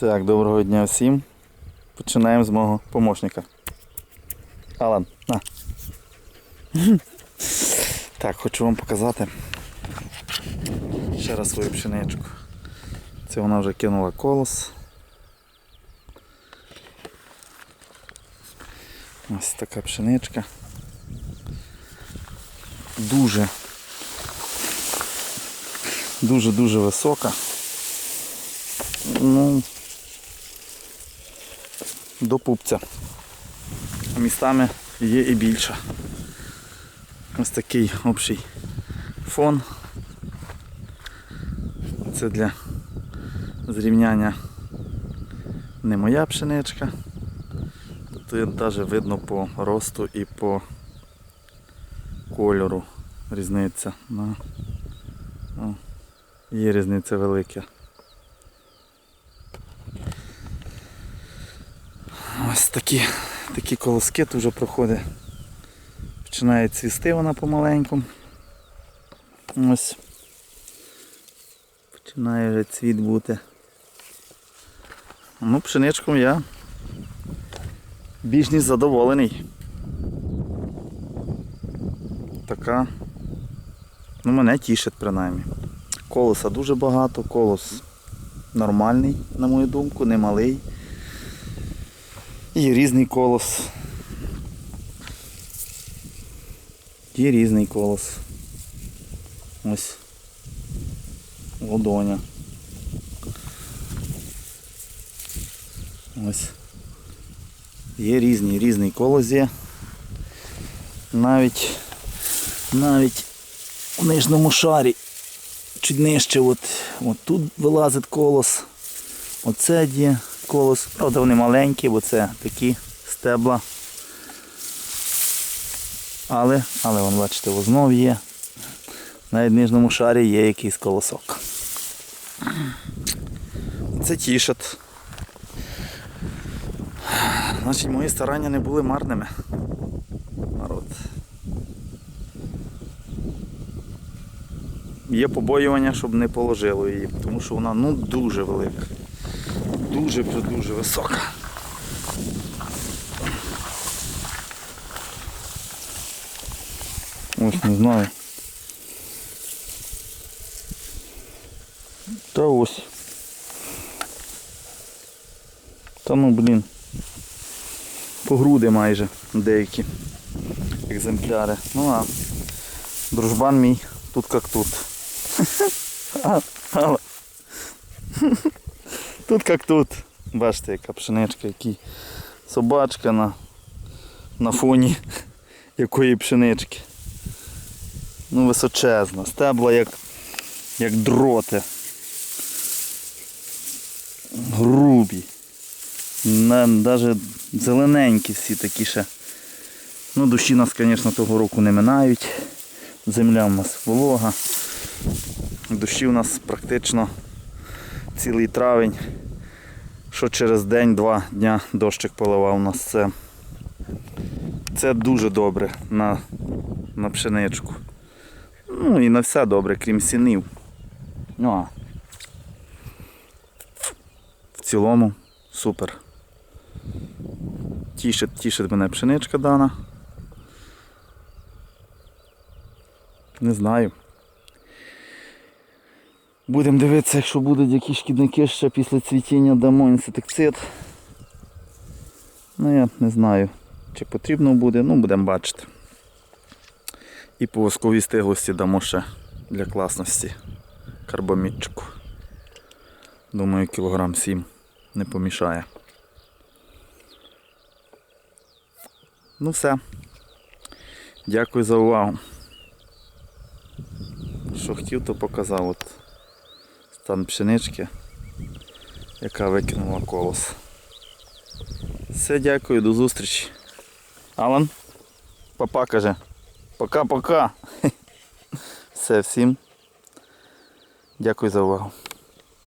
Так, доброго дня всім. Починаємо з мого помощника. Алан, на. Так, хочу вам показати ще раз свою пшеничку. Це вона вже кинула колос. Ось така пшеничка. Дуже дуже-дуже висока. Ну, до пупця. Містами є і більше. Ось такий общий фон. Це для зрівняння не моя пшеничка. Тут навіть видно по росту і по кольору різниця. Ну, Є різниця велика. Ось такі, такі колоски тут вже проходить. Починає цвісти вона помаленьку. Ось. Починає вже цвіт бути. Ну, пшеничком я більш ніж задоволений. Така. Ну, мене тішить принаймні. Колоса дуже багато, колос нормальний, на мою думку, не Є різний колос. Є різний колос. Ось. Ладоня. Ось. Є різні, різний колос є. Навіть навіть у нижньому шарі чуть нижче от, от тут вилазить колос. Оце є колос. Правда вони маленькі, бо це такі стебла. Але, але вон, бачите, знов є. Навіть в нижньому шарі є якийсь колосок. Це тішить. Значить мої старання не були марними. Народ. Є побоювання, щоб не положило її, тому що вона ну дуже велика. Дуже дуже висока. Ось не знаю. Та ось. Та ну блін. По груди майже деякі екземпляри. Ну а дружбан мій тут як тут. Тут як тут. Бачите, яка пшеничка, який собачка на, на фоні якої пшенички. Ну височезна. Стебла як, як дроти. Грубі. Навіть зелененькі всі такі ще. Ну душі нас, звісно, того року не минають. Земля в нас волога. Душі у нас практично цілий травень. Що через день-два дня дощик поливав нас це. Це дуже добре на, на пшеничку. Ну і на все добре, крім сінів. Ну а в цілому супер. Тішить, тішить мене пшеничка дана. Не знаю. Будемо дивитися, якщо будуть якісь шкідники ще після цвітіння дамо інсектицид. Ну я не знаю, чи потрібно буде, ну будемо бачити. І по восковій стиглості дамо ще для класності карбомідчику. Думаю, кілограм 7 не помішає. Ну все. Дякую за увагу. Що хотів, то показав. Стан пшенички, яка викинула колос. Все, дякую, до зустрічі. Алан, папа каже. Пока-пока. Все, всім. Дякую за увагу.